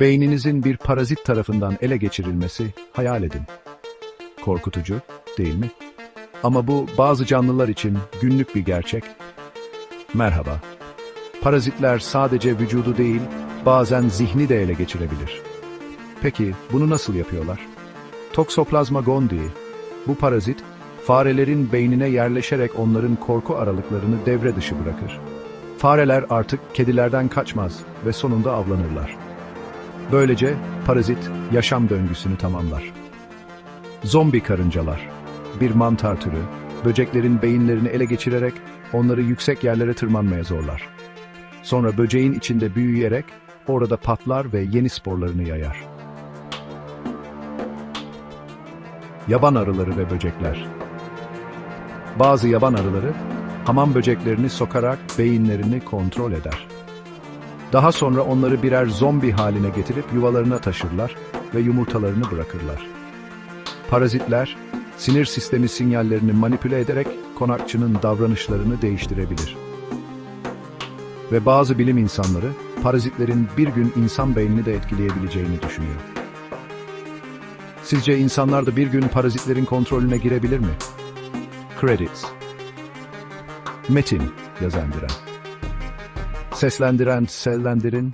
Beyninizin bir parazit tarafından ele geçirilmesi hayal edin. Korkutucu, değil mi? Ama bu bazı canlılar için günlük bir gerçek. Merhaba. Parazitler sadece vücudu değil, bazen zihni de ele geçirebilir. Peki bunu nasıl yapıyorlar? Toxoplasma gondii, bu parazit, farelerin beynine yerleşerek onların korku aralıklarını devre dışı bırakır. Fareler artık kedilerden kaçmaz ve sonunda avlanırlar. Böylece parazit yaşam döngüsünü tamamlar. Zombi karıncalar, bir mantar türü, böceklerin beyinlerini ele geçirerek onları yüksek yerlere tırmanmaya zorlar. Sonra böceğin içinde büyüyerek orada patlar ve yeni sporlarını yayar. Yaban arıları ve böcekler. Bazı yaban arıları hamam böceklerini sokarak beyinlerini kontrol eder. Daha sonra onları birer zombi haline getirip yuvalarına taşırlar ve yumurtalarını bırakırlar. Parazitler, sinir sistemi sinyallerini manipüle ederek konakçının davranışlarını değiştirebilir. Ve bazı bilim insanları, parazitlerin bir gün insan beynini de etkileyebileceğini düşünüyor. Sizce insanlar da bir gün parazitlerin kontrolüne girebilir mi? Credits Metin yazandıran Seslendiren Sellendir'in